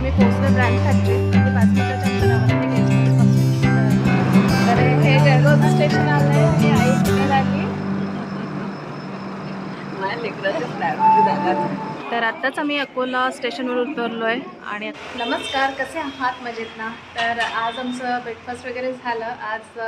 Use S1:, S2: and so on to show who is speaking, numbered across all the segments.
S1: आम्ही पोहोचलो brand factory ते पाच मिनिटाच्या अंतरावर घ्यायचं तर हे जळगावचं स्टेशन आलं आहे आणि आई तर आत्ताच आम्ही अकोला स्टेशनवर उतरलो आहे आणि नमस्कार कसे आहात मजेत ना? तर आज आमचं ब्रेकफास्ट वगैरे झालं. आज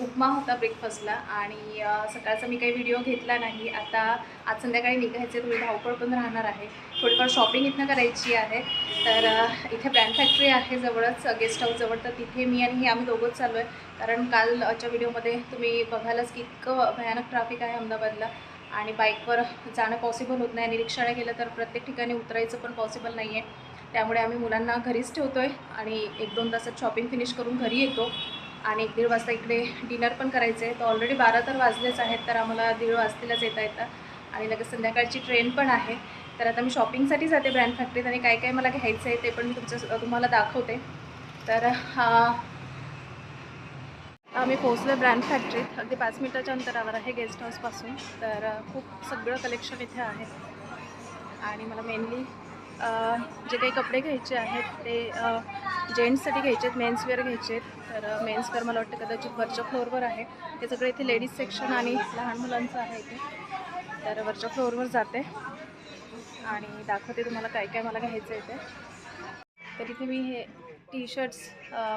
S1: उपमा होता ब्रेकफास्टला आणि सकाळचा मी काही व्हिडिओ घेतला नाही. आता आज संध्याकाळी निघायचे थोडी धावपळ पण राहणार आहे. थोडीफार शॉपिंग इथनं करायची आहे. तर इथे ब्रँड फॅक्टरी आहे जवळच गेस्ट हाऊस जवळ. तर तिथे मी आणि हे आम्ही दोघंच चालू आहे कारण कालच्या व्हिडिओमध्ये तुम्ही बघालच की इतकं भयानक ट्रॅफिक आहे अहमदाबादला. आणि बाईकवर जाणं पॉसिबल होत नाही. आणि रिक्षाने गेलं तर प्रत्येक ठिकाणी उतरायचं पण पॉसिबल नाही आहे त्यामुळे आम्ही मुलांना घरीच ठेवतो आहे आणि एक दोन तासात शॉपिंग फिनिश करून घरी येतो. आणि एक दीड वाजता इकडे डिनर पण करायचं आहे तर ऑलरेडी बारा तर वाजलेच आहेत तर आम्हाला दीड वाजतेलाच येता येतं. आणि लगेच संध्याकाळची ट्रेन पण आहे. तर आता मी शॉपिंगसाठी जाते ब्रँड फॅक्टरीत आणि काय काय मला घ्यायचं आहे ते पण मी तुमच्या तुम्हाला दाखवते. तर आम्ही पोहोचलो ब्रँड फॅक्टरीत अगदी पाच मिनटाच्या अंतरावर आहे गेस्ट हाऊसपासून तर खूप सगळं कलेक्शन इथे आहे. आणि मला मेनली जे काही कपडे घ्यायचे आहेत ते जेंट्ससाठी घ्यायचे आहेत मेन्सवेअर घ्यायचे आहेत तर मेन्सवेअर मला वाटतं कदाचित वरच्या फ्लोअरवर आहे. ते सगळं इथे लेडीज सेक्शन आणि लहान मुलांचं आहे इथे. तर वरच्या फ्लोअरवर जाते. आणि दाखवते तुम्हाला काय काय मला घ्यायचं आहे ते तर इथे मी हे टी शर्ट्स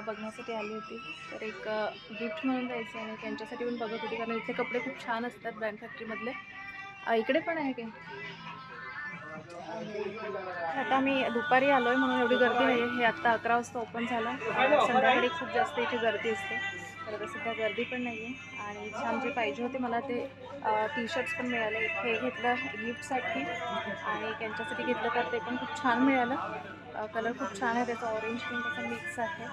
S1: बघण्यासाठी आली होती. तर एक गिफ्ट म्हणून द्यायचं आणि त्यांच्यासाठी पण बघत होती. कारण इथे कपडे खूप छान असतात ब्रँड फॅक्टरीमधले इकडे पण आहे काय आता मी दुपारी आलो आहे म्हणून एवढी गर्दी नाही आहे हे आत्ता अकरा वाजता ओपन झालं संध्याकाळी खूप जास्त इथे गर्दी असते. तर आता सध्या गर्दी पण नाही आहे आणि छान जे पाहिजे होते मला ते टी शर्ट्स पण मिळाले. हे घेतलं गिफ्टसाठी आणि त्यांच्यासाठी घेतलं तर ते पण खूप छान मिळालं. कलर खूप छान आहे. त्याचा ऑरेंज पिंक असा मिक्स आहे.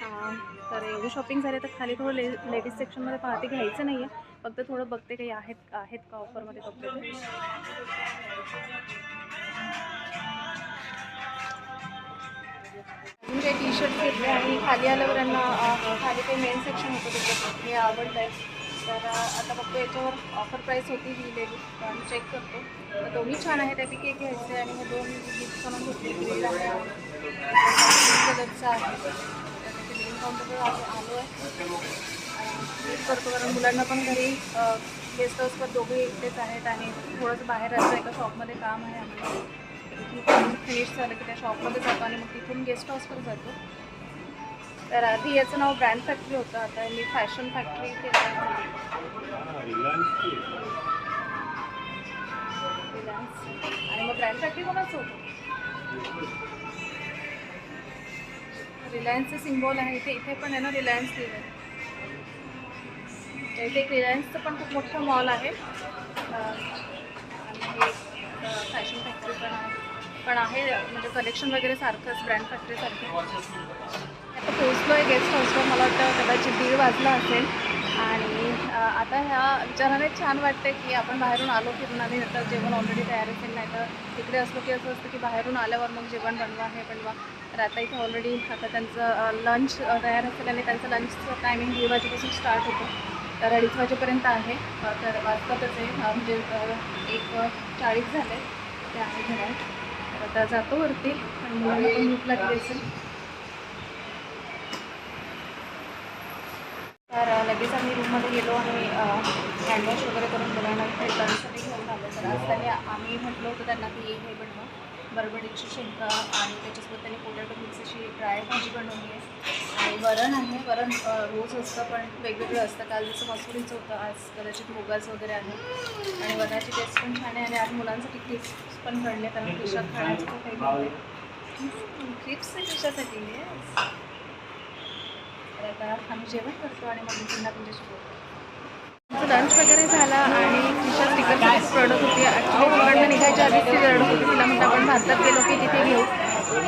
S1: तर एवढी शॉपिंग झाली तर खाली थोडं ले लेडीज सेक्शनमध्ये पाहते घ्यायचं नाही आहे फक्त थोडं बघते काही आहेत आहेत का ऑफरमध्ये कपडे ते. अजून काही टी शर्ट घेतले आणि खाली आल्यावर यांना खाली काही मेन सेक्शन होतं त्याच्यात हे आवडलं आहे तर आता बघतो याच्यावर ऑफर प्राईस होती लिहिलेली तर आम्ही चेक करतो. तर दोन्ही छान आहे त्यापैकी एक आहे आणि हे दोन गिफ्ट म्हणून घेतले. ग्रीन आहे. कलरचा आहे. तर आलो आहे करतो कारण मुलांना पण घरी गेस्ट हाऊसवर दोघे एकटेच आहेत आणि थोडंसं बाहेर असं एका शॉपमध्ये काम आहे आम्हाला तिथून फिनिश झालं की त्या शॉपमध्ये जातो आणि मग तिथून गेस्ट हाऊसवर जातो. तर आधी याचं नाव ब्रँड फॅक्टरी होतं आता मी फॅशन फॅक्टरी केलं आहे. आणि मग ब्रँड फॅक्टरी कोणाच होतं? रिलायन्सचं सिम्बॉल आहे. इथे इथे पण आहे ना रिलायन्स लिहिलं आहे तर इथे एक रिलायन्सचं पण खूप मोठं मॉल आहे. आणि फॅशन फॅक्टरी पण आहे. पण आहे म्हणजे कलेक्शन वगैरे सारखंच ब्रँड फॅक्टरीसारखं आता पोचलो आहे गेस्ट हाऊसवर मला वाटतं कदाचित दीड वाजला असेल. आता ह्या विचाराने छान वाटते की आपण बाहेरून आलो फिरून आणि नंतर जेवण ऑलरेडी तयार असेल नाही तर तिकडे असलो की असं असतं की बाहेरून आल्यावर मग जेवण बनवा हे बनवा. तर आता इथे ऑलरेडी आता त्यांचं लंच तयार असेल आणि त्यांचं लंचचं टायमिंग दीड वाजेपासून स्टार्ट होतं. तर अडीच वाजेपर्यंत आहे. तर वाजतातच आहे. म्हणजे एक चाळीस झाले. ते आहे घरात. तर आता जातो वरती. आणि मुलांना पण भूक लागली असेल तर अ, लगेच आम्ही रूममध्ये गेलो आणि हँडवॉश वगैरे करून मुलांना इथे घेऊन आलो तर आज त्यांनी आम्ही म्हटलं होतं त्यांना की हे बनवा. बरबडीची शेंगा आणि त्याच्यासोबत त्यांनी पोटॅटो मिक्स अशी ड्राय भाजी बनवली आहे. आणि वरण आहे वरण रोज असतं पण वेगवेगळं असतं. काल जसं मसुरीचं होतं आज कदाचित मुगाचं वगैरे आहे. आणि वरणाची टेस्ट पण छान आहे आणि आज मुलांसाठी क्लिप्स पण घडले कारण खिशात खाण्याचं खूप काही घडले क्लिप्स कशासाठी yes. तर आता आम्ही जेवण करतो आणि मग मी पुन्हा तुमच्याशी बोलतो. लंच वगैरे झाला आणि तिच्या स्टिकरची खूप रडत होती. ॲक्च्युली तिकडनं निघायच्या आधीच ती रडत होती. तिला म्हणतं आपण भारतात गेलो की तिथे घेऊ.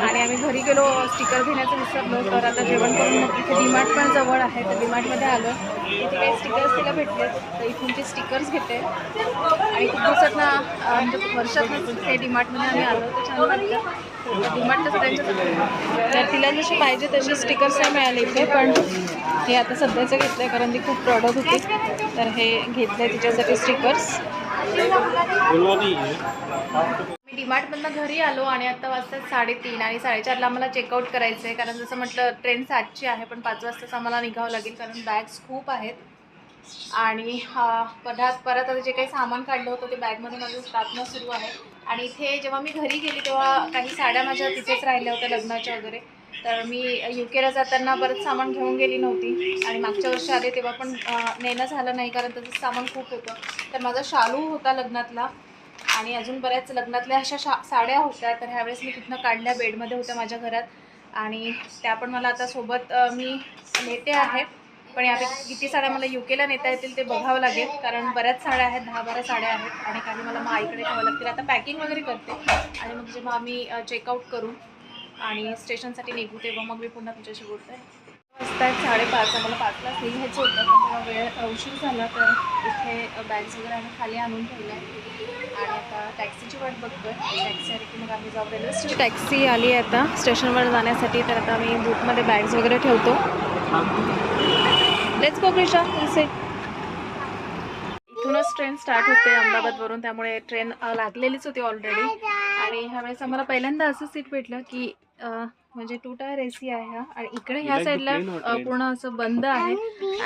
S1: आणि आम्ही घरी गेलो स्टिकर घेण्याचं विसरलो तर आता जेवण करून मग तिथे डीमार्ट पण जवळ आहे. तर डीमार्टमध्ये आलो. तिथे काही स्टिकर्स तिला भेटले. तर इथून ते स्टिकर्स घेते. आणि खूप दिवसातनं अं, म्हणजे वर्षातनंच ते डीमार्टमध्ये आम्ही आलो. तर छान वाटतं तर तर तिला जशी पाहिजे तसे स्टिकर्स नाही मिळाले इथे पण हे आता सध्याचं घेतलं आहे कारण ती खूप प्रॉडक्ट होती. तर हे घेतलं आहे तिच्यासाठी स्टिकर्स मी डीमार्टमधनं घरी आलो आणि आता वाजतात साडेतीन आणि साडेचारला आम्हाला चेकआउट करायचं आहे कारण जसं म्हटलं ट्रेन सातची आहे पण पाच वाजताच आम्हाला निघावं लागेल कारण बॅग्स खूप आहेत. आणि पदार्थ परत परत आता जे काही सामान काढलं होतं ते बॅगमध्ये माझं टाकणं सुरू आहे. आणि इथे जेव्हा मी घरी गेली तेव्हा काही साड्या माझ्या तिथेच राहिल्या होत्या लग्नाच्या वगैरे. तर मी यू केला जाताना बरंच सामान घेऊन गेली नव्हती. आणि मागच्या वर्षी आले तेव्हा पण नेणं झालं नाही कारण त्याचं सामान खूप होतं. तर माझा शालू होता लग्नातला. आणि अजून बऱ्याच लग्नातल्या अशा शा साड्या होत्या. तर ह्यावेळेस मी तिथनं काढल्या बेडमध्ये होत्या माझ्या घरात. आणि त्या पण मला आता सोबत मी नेते आहे. पण यापैकी किती साड्या मला यू केला नेता येतील ते बघावं लागेल. कारण बऱ्याच साड्या आहेत दहा बारा साड्या आहेत. आणि काही मला मग आईकडे ठेवावं लागतील. आता पॅकिंग वगैरे करते. आणि मग जेव्हा आम्ही चेकआउट करू आणि स्टेशनसाठी निघू तेव्हा मग मी पुन्हा तुझ्याशी बोलते. वाजता आहेत साडेपाच मला पाचलाच निघायचं होतं. पण तेव्हा वेळ उशीर झाला. तर इथे बॅग्स वगैरे आम्ही खाली आणून ठेवल्या. आणि आता टॅक्सीची वाट बघतोय. टॅक्सी आली की मग आम्ही जाऊ रेल्वे टॅक्सी आली आहे आता स्टेशनवर जाण्यासाठी तर आता आम्ही बुकमध्ये बॅग्स वगैरे ठेवतो. लेट्स गो क्रिशा इथूनच ट्रेन स्टार्ट होते अहमदाबादवरून. त्यामुळे ट्रेन लागलेलीच होती ऑलरेडी आणि ह्यावेळेस आम्हाला पहिल्यांदा असं सीट भेटलं की म्हणजे टू टायर ए सी आहे हा. आणि इकडे ह्या साईडला पूर्ण असं बंद आहे.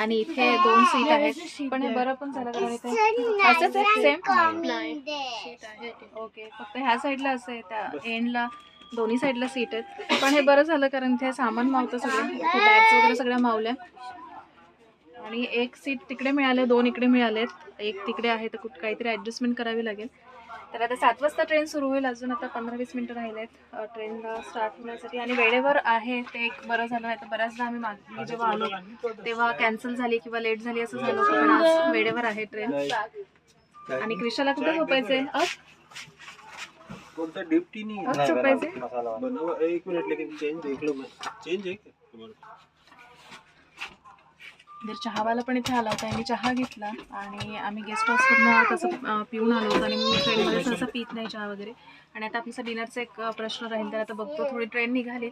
S1: आणि इथे दोन सीट आहेत. पण हे बरं पण झालं कारण इथे असंच आहे सेम सीट आहे ओके फक्त ह्या साईडला असं आहे. त्या एंडला दोन्ही साईडला सीट आहेत. पण हे बरं झालं कारण इथे सामान मावतं सगळं. बॅग्स वगैरे सगळ्या मावल्या. आणि एक सीट तिकडे मिळाले दोन इकडे मिळालेत. एक तिकडे आहे तर कुठं काहीतरी ॲडजस्टमेंट करावी लागेल. तर आता सात वाजता ट्रेन सुरू होईल. अजून आता पंधरा वीस मिनटं राहिलेत. ट्रेनला स्टार्ट होण्यासाठी. आणि वेळेवर आहे ते एक बरं झालं. नाही तर बऱ्याचदा आम्ही मागे जेव्हा आलो तेव्हा कॅन्सल झाली किंवा लेट झाली असं झालं होतं. पण आज वेळेवर आहे ट्रेन आणि क्रिशाला कुठे झोपायचंय? अप
S2: डिप्टी नाही.
S1: अप झोपायचे
S2: बनवा एक मिनट लेकिन चेंज देख लो मैं चेंज है तुम्हारा
S1: जर चहावाला पण इथे आला होता मी चहा घेतला आणि आम्ही गेस्ट हाऊसवरनं तसं पिऊन आलो होतो आणि मी ट्रेनमध्ये सहसा पित नाही चहा वगैरे. आणि आता आपला डिनरचा एक प्रश्न राहील तर आता बघतो थोडी ट्रेन निघाली.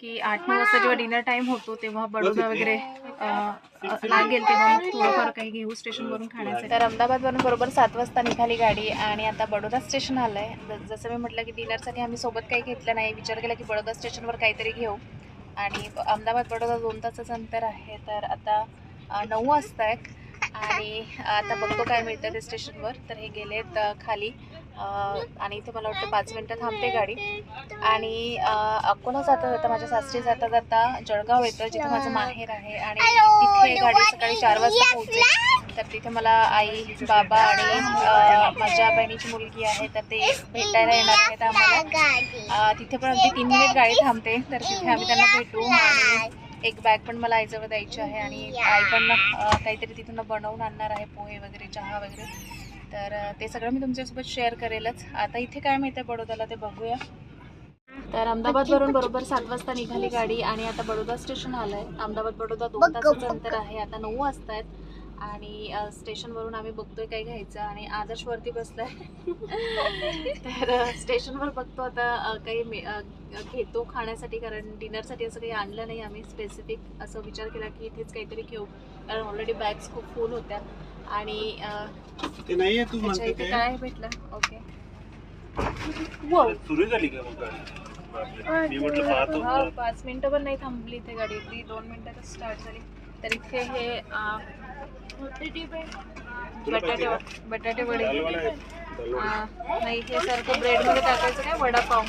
S1: की आठ नऊ वाजता जेव्हा डिनर टाईम होतो तेव्हा बडोदा वगैरे लागेल तेव्हा मग थोडंफार काही घेऊ स्टेशनवरून खाण्याचं तर अहमदाबादवरून बरोबर सात वाजता निघाली गाडी आणि आता बडोदा स्टेशन आलं आहे जसं मी म्हटलं की डिनरसाठी आम्ही सोबत काही घेतलं नाही. विचार केला की बडोदा स्टेशनवर काहीतरी घेऊ. आणि अहमदाबाद बडोदा दोन तासाचं अंतर आहे. तर आता नऊ वाजता आहेत आणि आता बघतो काय मिळतं ते स्टेशनवर तर हे गेलेत खाली. आणि इथे मला वाटतं पाच मिनटं थांबते गाडी. आणि अकोला जाता जाता माझ्या सासरी जाता जाता जळगाव येतं जिथे माझं माहेर आहे आणि तिथे गाडी सकाळी चार वाजता पोहोचेल. तर तिथे मला आई बाबा आणि माझ्या बहिणीची मुलगी आहे तर ते भेटायला येणार आहेत आम्हाला. तिथे पण अगदी तीन मिनिट गाडी थांबते तर तिथे आम्ही त्यांना भेटू आणि एक बॅग पण मला आईजवळ द्यायची आहे आणि आई पण काहीतरी तिथून बनवून आणणार आहे पोहे वगैरे चहा वगैरे. तर ते सगळं मी तुमच्यासोबत शेअर करेलच. आता इथे काय माहिती आहे बडोदाला ते बघूया. तर अहमदाबादवरून बरोबर सात वाजता निघाली गाडी आणि आता बडोदा स्टेशन आलं आहे अहमदाबाद बडोदा दोन तासाचं अंतर आहे. आता नऊ वाजता आहेत आणि स्टेशनवरून आम्ही बघतोय काय घ्यायचं आणि आदर्श वरती बसलाय. तर स्टेशनवर बघतो आता काही घेतो खाण्यासाठी कारण डिनरसाठी असं काही आणलं नाही आम्ही स्पेसिफिक असं विचार केला की इथेच काहीतरी घेऊ. कारण ऑलरेडी बॅग्स खूप फुल होत्या. आणि
S2: ते नाही आहे तू
S1: अच्छा
S2: म्हणते
S1: इथे
S2: ते?
S1: काय भेटलं? ओके.
S2: सुरू झाली का मग गाडी? मी म्हटलं पाहतो
S1: हा पाच मिनिटं पण नाही थांबली इथे गाडी. अगदी दोन मिनिटातच स्टार्ट झाली. तर इथे हे अ, बटाटे बटाटे? वडे.
S2: दालवाडा आहे दालवाडा.
S1: नाही हे सारखं ब्रेडमध्ये टाकायचं काय? वडापाव.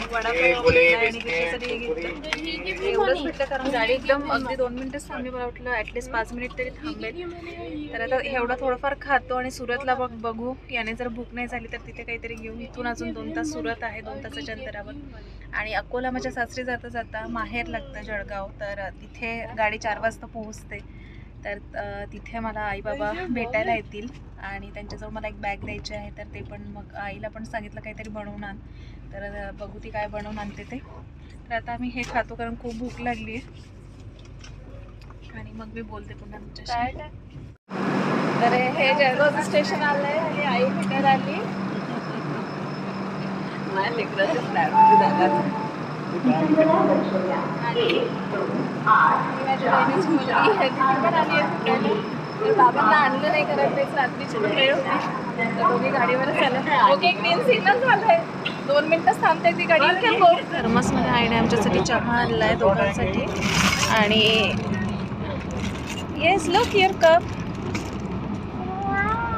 S1: एवढंच भेटलं कारण गाडी एकदम अगदी दोन मिनिटच थांबली मला वाटलं. ॲटलिस्ट पाच मिनिट तरी थांबेल तर आता एवढं थोडंफार खातो आणि सुरतला बघ बघू. याने जर भूक नाही झाली तर तिथे काहीतरी घेऊ इथून अजून दोन तास सुरत आहे दोन तासाच्या अंतरावर. आणि अकोला माझ्या सासरी जाता जाता माहेर लागतं जळगाव. तर तिथे गाडी चार वाजता पोहोचते. तर तिथे मला आई बाबा भेटायला येतील आणि त्यांच्याजवळ मला एक बॅग द्यायची आहे तर ते पण मग आईला पण सांगितलं काहीतरी बनवून आण. तर बघू ती काय बनवून आणते ते. तर आता आम्ही हे खातो कारण खूप भूक लागली आहे. आणि मग मी बोलते पुन्हा तुमच्याशी. तर हे जळगावचं स्टेशन आलंय आणि आई भेटायला आली. आणि ही माझ्या बहिणीची मुलगी तर बाबांना आणलं नाही करत तेच रात्रीची वेळ होती तर दोघी गाडीवरच आलं ओके ग्रीन सिग्नल झालंय दोन मिनिटच थांबते ती गाडी थर्मसमध्ये आईने आमच्यासाठी चहा आणला आहे दोघांसाठी. आणि येस लुक युअर कप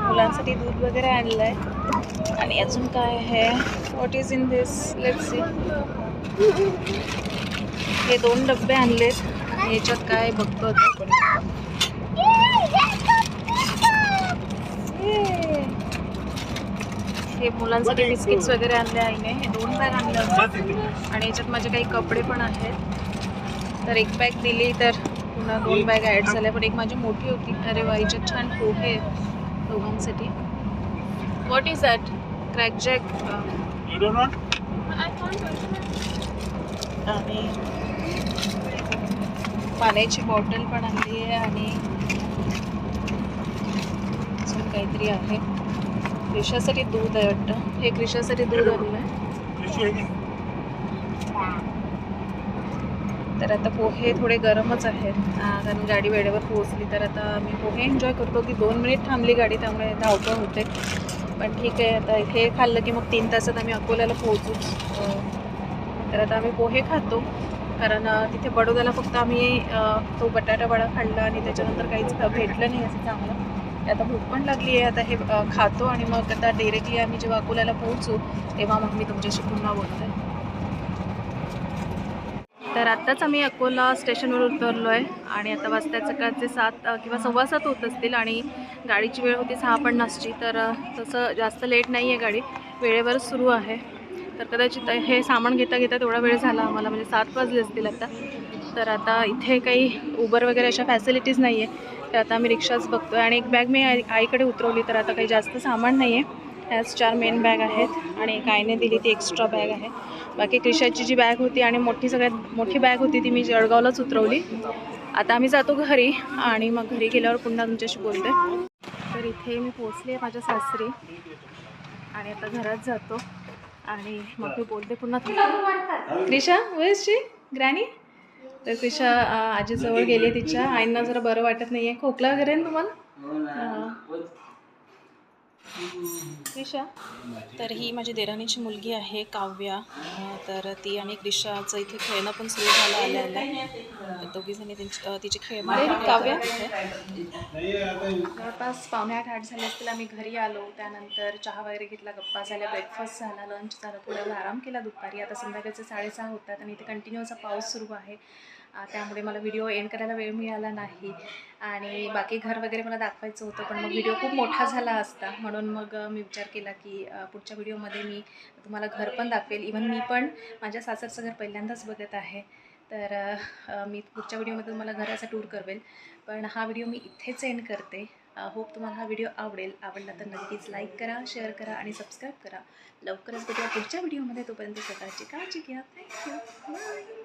S1: मुलांसाठी दूध वगैरे आणलं आहे आणि अजून काय आहे? What is in this let see हे दोन डबे आणलेत. आणि याच्यात काय बघतो आपण. हे मुलांसाठी बिस्किट्स वगैरे आणले आईने. हे दोन बॅग आणले होते. आणि याच्यात माझे काही कपडे पण आहेत. तर एक बॅग दिली तर पुन्हा दोन बॅग ॲड झाल्या पण एक माझी मोठी होती. अरे वा याच्यात छान पोहे दोघांसाठी. What is that crack jack
S2: You don't want?
S1: आणि पाण्याची बॉटल पण आणली आहे आणि अजून काहीतरी आहे. क्रिशासाठी दूध आहे वाटतं. हे क्रिशासाठी दूध आणलं आहे तर आता पोहे थोडे गरमच आहेत. कारण गाडी वेळेवर पोहोचली तर आता मी पोहे एन्जॉय करतो. की दोन मिनिट थांबली गाडी त्यामुळे धावपळ होते. पण ठीक आहे आता इथे खाल्लं की मग तीन तासात आम्ही अकोल्याला पोहोचू. तर आता आम्ही पोहे खातो. कारण तिथे बडोद्याला फक्त आम्ही तो बटाटा वडा खाल्ला आणि त्याच्यानंतर काहीच भेटलं नाही असं चांगलं. आता भूक पण लागली आहे. आता हे खातो आणि मग आता डिरेक्टली आम्ही जेव्हा अकोल्याला पोहोचू तेव्हा मग मी तुमच्याशी पुन्हा बोलते. तर आत्ताच आम्ही अकोला स्टेशनवर उतरलो आहे आणि आता वाजता सकाळचे सात किंवा सव्वा सात होत असतील आणि गाडीची वेळ होती सहा पन्नासची तर तसं जास्त लेट नाही आहे गाडी. वेळेवर सुरू आहे. तर कदाचित हे सामान घेता घेता तेवढा वेळ झाला आम्हाला म्हणजे सात वाजले असतील आता. तर आता इथे काही उबर वगैरे अशा फॅसिलिटीज नाही आहे तर आता आम्ही रिक्षाच बघतो आणि एक बॅग मी आई आईकडे उतरवली तर आता काही जास्त सामान नाही आहे ह्याच चार मेन बॅग आहेत. आणि एक आईने दिली ती एक्स्ट्रा बॅग आहे. बाकी क्रिशाची जी बॅग होती आणि मोठी सगळ्यात मोठी बॅग होती ती मी जळगावलाच उतरवली. आता आम्ही जातो घरी आणि मग घरी गेल्यावर पुन्हा तुमच्याशी बोलते. तर इथे मी पोचले माझ्या सासरी. आणि आता घरात जातो. आणि मग मी बोलते पुन्हा तुला क्रिशा वयसची ग्रॅनी? तर क्रिशा आजीजवळ गेली आहे तिच्या. आईंना जरा बरं वाटत नाही आहे खोकला वगैरे तुम्हाला? हां. क्रिशा तर ही माझी देराणीची मुलगी आहे काव्या. तर ती आणि क्रिशाचं इथे खेळणं पण सुरू झालं आलं आलं दोघीजणी त्यांची तिची खेळ काव्या. जवळपास पावणे आठ आठ झाले असतील आम्ही घरी आलो. त्यानंतर चहा वगैरे घेतला गप्पा झाल्या ब्रेकफास्ट झाला लंच झाला. थोडा आराम केला दुपारी. आता संध्याकाळचे साडेसहा होतात आणि इथे कंटिन्यू असा पाऊस सुरू आहे. त्यामुळे मला व्हिडिओ एंड करायला वेळ मिळाला नाही. आणि बाकी घर वगैरे मला दाखवायचं होतं पण मग व्हिडिओ खूप मोठा झाला असता. म्हणून मग मी विचार केला की पुढच्या व्हिडिओमध्ये मी तुम्हाला घर पण दाखवेल. इव्हन मी पण माझ्या सासरचं घर पहिल्यांदाच बघत आहे. तर मी पुढच्या व्हिडिओमध्ये तुम्हाला घराचा टूर करवेल. पण हा व्हिडिओ मी इथेच एंड करते. होप तुम्हाला हा व्हिडिओ आवडेल. आवडला तर नक्कीच लाईक करा शेअर करा आणि सबस्क्राईब करा. लवकरच भेटूया पुढच्या व्हिडिओमध्ये. तोपर्यंत स्वतःची काळजी घ्या. थँक्यू